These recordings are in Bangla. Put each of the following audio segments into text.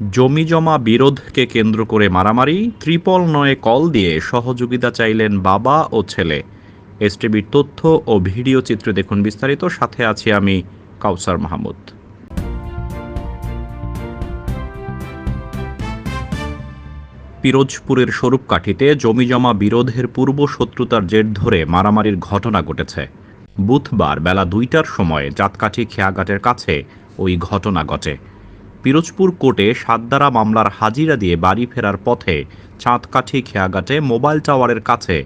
জমি জমা বিরোধকে কেন্দ্র করে মারামারি, ত্রিপল নয়ে কল দিয়ে সহযোগিতা চাইলেন বাবা ও ছেলে। এসটিভির তথ্য ও ভিডিও চিত্রে দেখুন বিস্তারিত, সাথে আছি আমি কাউসার মাহমুদ। পিরোজপুরের স্বরূপকাঠিতে জমিজমা বিরোধের পূর্ব শত্রুতার জের ধরে মারামারির ঘটনা ঘটেছে। বুধবার বেলা দুইটার সময় চাঁদকাঠি খেয়াঘাটের কাছে ওই ঘটনা ঘটে। পিরোজপুর কোর্টে সাতদারা মামলার হাজিরা দিয়ে বাড়ি ফেরার পথে চাঁদকাঠি খেয়াঘাটে মোবাইল টাওয়ারের কাছে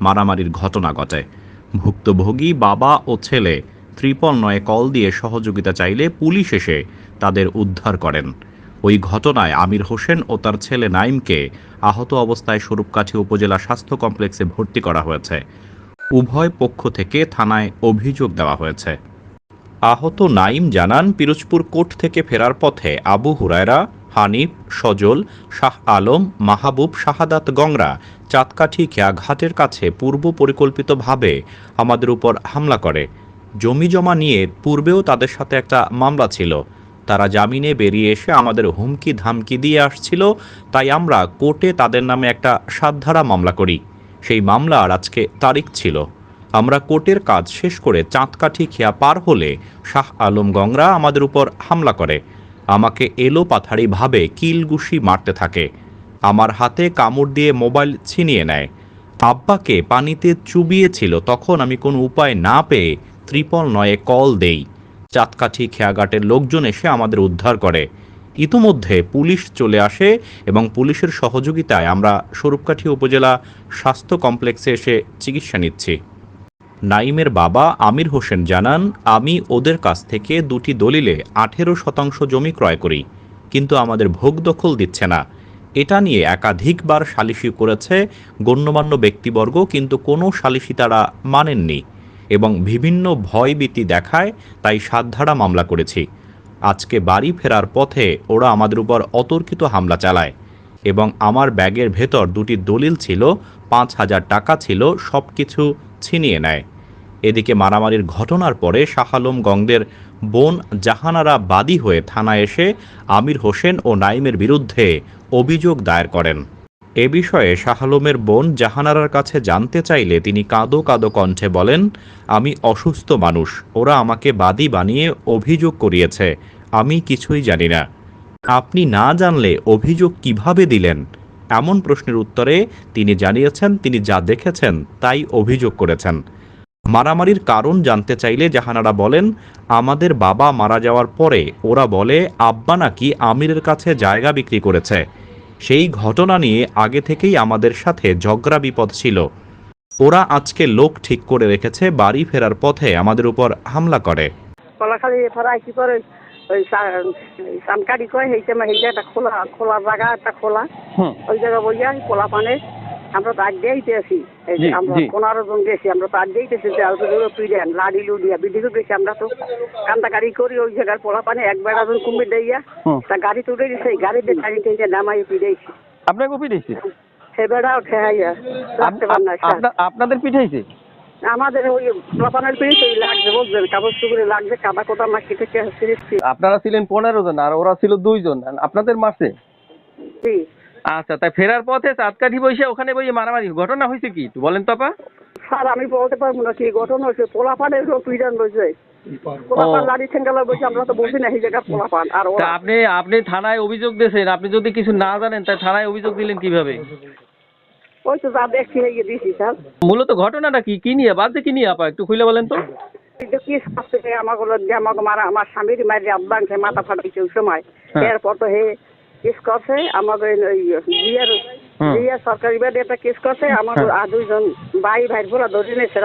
মারামারির ঘটনা ঘটে। ভুক্তভোগী বাবা ও ছেলে ত্রিপল নয়ে কল দিয়ে সহযোগিতা চাইলে পুলিশ এসে তাদের উদ্ধার করেন। ওই ঘটনায় আমির হোসেন ও তার ছেলে নাইমকে আহত অবস্থায় স্বরূপকাঠি উপজেলা স্বাস্থ্য কমপ্লেক্সে ভর্তি করা হয়েছে। উভয় পক্ষ থেকে থানায় অভিযোগ দেওয়া হয়েছে। আহত নাইম জানান, পিরোজপুর কোর্ট থেকে ফেরার পথে আবু হুরায়রা, হানিফ, সজল, শাহ আলম, মাহবুব, শাহাদাত গংরা, চাঁদকাঠি খেয়াঘাটের কাছে পূর্ব পরিকল্পিতভাবে আমাদের উপর হামলা করে। জমি জমা নিয়ে পূর্বেও তাদের সাথে একটা মামলা ছিল। তারা জামিনে বেরিয়ে এসে আমাদের হুমকি ধামকি দিয়ে আসছিল, তাই আমরা কোর্টে তাদের নামে একটা সাতধারা মামলা করি। সেই মামলার আজকে তারিখ ছিল। আমরা কোর্টের কাজ শেষ করে চাঁদকাঠি খেয়া পার হলে শাহ আলম গংরা আমাদের উপর হামলা করে। আমাকে এলো পাথারিভাবে কিলগুশি মারতে থাকে। আমার হাতে কামড় দিয়ে মোবাইল ছিনিয়ে নেয়। আব্বাকে পানিতে চুবিয়েছিল তখন আমি কোনো উপায় না পেয়ে ত্রিপল নয়ে কল দেই। চাঁদকাঠি খেয়াঘাটের লোকজন এসে আমাদের উদ্ধার করে। ইতোমধ্যে পুলিশ চলে আসে এবং পুলিশের সহযোগিতায় আমরা স্বরূপকাঠি উপজেলা স্বাস্থ্য কমপ্লেক্সে এসে চিকিৎসা নিচ্ছি। নাইমের বাবা আমির হোসেন জানান, আমি ওদের কাছ থেকে দুটি দলিলে আঠেরো শতাংশ জমি ক্রয় করি, কিন্তু আমাদের ভোগ দখল দিচ্ছে না। এটা নিয়ে একাধিকবার সালিশি করেছে গণ্যমান্য ব্যক্তিবর্গ, কিন্তু কোনো সালিশি তারা মানেননি এবং বিভিন্ন ভয়ভীতি দেখায় তাই সাতধারা মামলা করেছি। আজকে বাড়ি ফেরার পথে ওরা আমাদের উপর অতর্কিত হামলা চালায় এবং আমার ব্যাগের ভেতর দুটি দলিল ছিল, পাঁচ হাজার টাকা ছিল সব কিছু ছিনিয়ে নেয়। এদিকে মারামারির ঘটনার পরে শাহালম বোন জাহানারা বাদী হয়ে থানায় এসে আমির হোসেন ও নাইমের বিরুদ্ধে অভিযোগ দায়ের করেন। এ বিষয়ে শাহালমের বোন জাহানারার কাছে জানতে চাইলে তিনি কাঁদো কাঁদো কণ্ঠে বলেন, আমি অসুস্থ মানুষ, ওরা আমাকে বাদী বানিয়ে অভিযোগ করিয়েছে, আমি কিছুই জানি না। আপনি না জানলে অভিযোগ কীভাবে দিলেন? এমন প্রশ্নের উত্তরে তিনি জানিয়েছেন, তিনি যা দেখেছেন তাই অভিযোগ করেছেন। মারামারির কারণ জানতে চাইলে জাহানারা বলেন, আমাদের বাবা মারা যাওয়ার পরে ওরা বলে, আব্বা নাকি আমিরের কাছে জায়গা বিক্রি করেছে। সেই ঘটনা নিয়ে আগে থেকেই আমাদের সাথে ঝগড়া বিপদ ছিল। ওরা আজকে লোক ঠিক করে রেখেছে, বাড়ি ফেরার পথে আমাদের উপর হামলা করে। কলাখালি ওই সানকারি কয় সেইটা একটা খোলা খোলা জায়গা একটা খোলা। ওই জায়গা বইয়া খোলা পানে আমরা তো আগ দিয়েই আছি আমরা। পনেরো জন গেছি আমরা যে পিড়েন লাড়ি লুডিয়া বিদ্যুৎ গেছি আমরা তো। কান্দাকারি করি ওই জায়গার পোলা পানে এক বেড়া জন কুমির দেইয়া তা গাড়ি তুলে দিছে গাড়িতে গাড়ি থেকে নামাই পিড়েছি আপনাকে সে পার না আপনা- আপনাদের পিঠাইছে আমাদের ওই পোলাপানের পিড়ে লাগছে বুঝলেন কাগজ টুকুরে লাগছে কাদা কোটা মাটি থেকে আপনারা ছিলেন পনেরো জন আর ওরা ছিল দুইজন আপনাদের মারছে? আচ্ছা তাই ফেরার পথে চাঁদকাঠি বসে ওখানে বসে মারামারি। ঘটনা হয়েছে কি বলেন তো আপা। স্যার আমি বলতে পারব না কি ঘটনা হয়েছে। পোলাপানের পিড়ান রয়েছে আপনি আপনি থানায় অভিযোগ দিয়েছেন। আপনি যদি কিছু না জানেন তাই থানায় অভিযোগ দিলেন কীভাবে? ওই তো যা দেখছি এই দিছি স্যার। মূলত ঘটনাটা কি? কি নিয়ে? বাদ কি নিয়ে আপা? একটু খুলে বলেন তো। কি শাস্তি আমাকে আমাকে মারা আমার স্বামীর মারি আব্বাংকে মাথা ফাটাইছে ওই সময় হ্যাঁ। এরপর তো হে কেস করছে বিয়ের সরকারি বেডে একটা কেস করছে আমার হ্যাঁ। আর দুইজন ভাই ভাই বলা ধরে নিয়েছে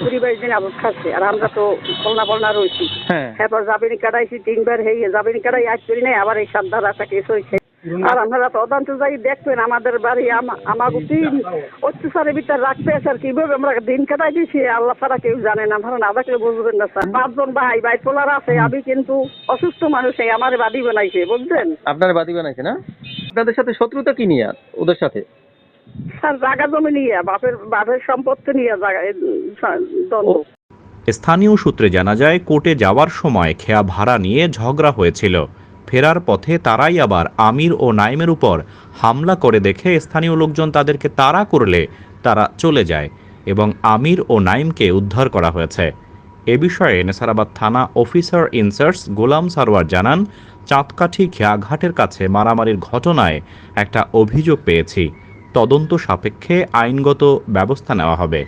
কুড়ি বাইশ দিন আবুদ খাচ্ছে আর আমরা তো বলনা বলনা রয়েছি। হ্যাঁ। এরপর জাবিনি কাটাইছি তিনবার হয়ে জাবিনি কাটাই আজ করি নাই আবার এই সাবধান একটা কেস হয়েছে। আর আপনারা তদন্ত যাই দেখবেন আমাদের বাড়ি আমা- আমাকে তিন অত্যাচারের ভিতরে রাখতে স্যার কীভাবে আমরা দিন কাটাই দিছি আল্লাহ ছাড়া কেউ জানে না। ধরেন আদাকে বুঝবেন না স্যার। পাঁচজন ভাই ভাই তোলার আছে আমি কিন্তু অসুস্থ মানুষ এই আমার বাড়ি বানাইছে বুঝলেন আপনার বাদী বানাইছে না? আপনাদের সাথে শত্রুতা কি নিয়ে ওদের সাথে? স্যার জায়গা জমি নিয়ে বাপের বাপের সম্পত্তি নিয়ে জায়গা দ্বন্দ্ব। স্থানীয় সূত্রে জানা যায় কোর্টে যাওয়ার সময় খেয়া ভাড়া নিয়ে ঝগড়া হয়েছিল। ফেরার পথে তারাই আবার আমির ও নাইমের উপর হামলা করে দেখে স্থানীয় লোকজন তাদেরকে তাড়া করলে তারা চলে যায় এবং আমির ও নাইমকে উদ্ধার করা হয়েছে। এ বিষয়ে নেসারাবাদ থানা অফিসার ইনচার্জ গোলাম সারওয়ার জানান, চাঁদকাঠি খেয়াঘাটের কাছে মারামারির ঘটনায় একটা অভিযোগ পেয়েছি। তদন্ত সাপেক্ষে আইনগত ব্যবস্থা নেওয়া হবে।